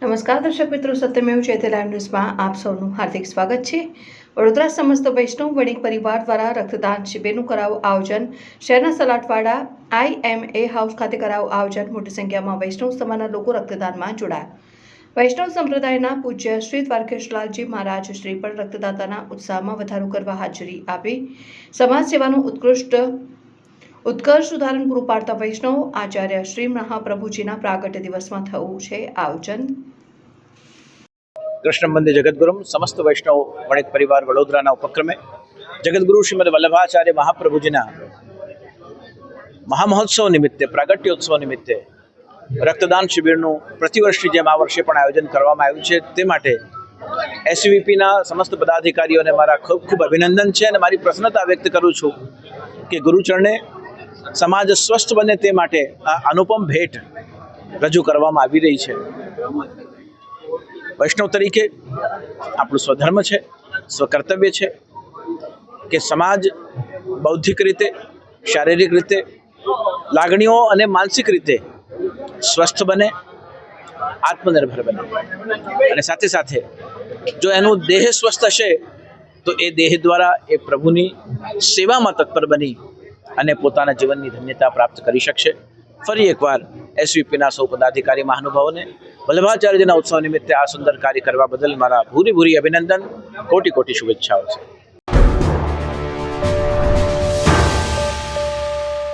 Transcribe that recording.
નમસ્કાર દર્શક મિત્રો સત્યમેવ જયતે લાઈવ ન્યૂઝમાં. આપ સૌનું હાર્દિક સ્વાગત છે. વડોદરા સમસ્ત વૈષ્ણવ વણિક પરિવાર દ્વારા રક્તદાન શિબિરનું કરાવું આયોજન, શહેરના સલાટવાડા આઈએમએ હાઉસ ખાતે કરાવું આયોજન, મોટી સંખ્યામાં વૈષ્ણવ સમાજના લોકો રક્તદાનમાં જોડાયા. વૈષ્ણવ સંપ્રદાયના પૂજ્ય શ્રી દ્વારકેશલાલજી મહારાજ શ્રી પણ રક્તદાતાના ઉત્સાહમાં વધારો કરવા હાજરી આપી. સમાજ સેવાનું ઉત્કૃષ્ટ ઉત્કર્ષ ઉદાહરણ પૂરું પાડતા વૈષ્ણવ આચાર્ય શ્રી મહાપ્રભુજીના પ્રાગટ્ય દિવસમાં થવું છે આયોજન કૃષ્ણ મંદિર જગદગુરુ, સમસ્ત વૈષ્ણવ, વણિક પરિવાર વડોદરાના ઉપક્રમે જગદગુરુ શ્રીમદ વલ્લભાચાર્ય મહાપ્રભુજીના મહામહોત્સવ નિમિત્તે, પ્રાગટ્યોત્સવ નિમિત્તે રક્તદાન શિબિરનું પ્રતિવર્ષની જેમ આ વર્ષે પણ આયોજન કરવામાં આવ્યું છે. તે માટે એસવીપીના સમસ્ત પદાધિકારીઓને મારા ખૂબ ખૂબ અભિનંદન છે અને મારી પ્રસન્નતા વ્યક્ત કરું છું કે ગુરુચરણે સમાજ સ્વસ્થ બને તે માટે આ અનુપમ ભેટ રજૂ કરવામાં આવી રહી છે. વૈષ્ણવ તરીકે આપણું સ્વધર્મ છે, સ્વકર્તવ્ય છે કે સમાજ બૌદ્ધિક રીતે, શારીરિક રીતે, લાગણીઓ અને માનસિક રીતે સ્વસ્થ બને, આત્મનિર્ભર બને. અને સાથે સાથે જો એનું દેહ સ્વસ્થ હશે, તો એ દેહ દ્વારા એ પ્રભુની સેવામાં તત્પર બની અને પોતાના જીવનની ધન્યતા પ્રાપ્ત કરી શકશે. ફરી એકવાર એસવીપીના સૌ પદાધિકારી મહાનુભાવોને વલ્લભાચાર્યના ઉત્સવ નિમિત્તે આ સુંદર કાર્ય કરવા બદલ મારા ભૂરી ભૂરી અભિનંદન. કોટી કોટી શુભેચ્છાઓ છે.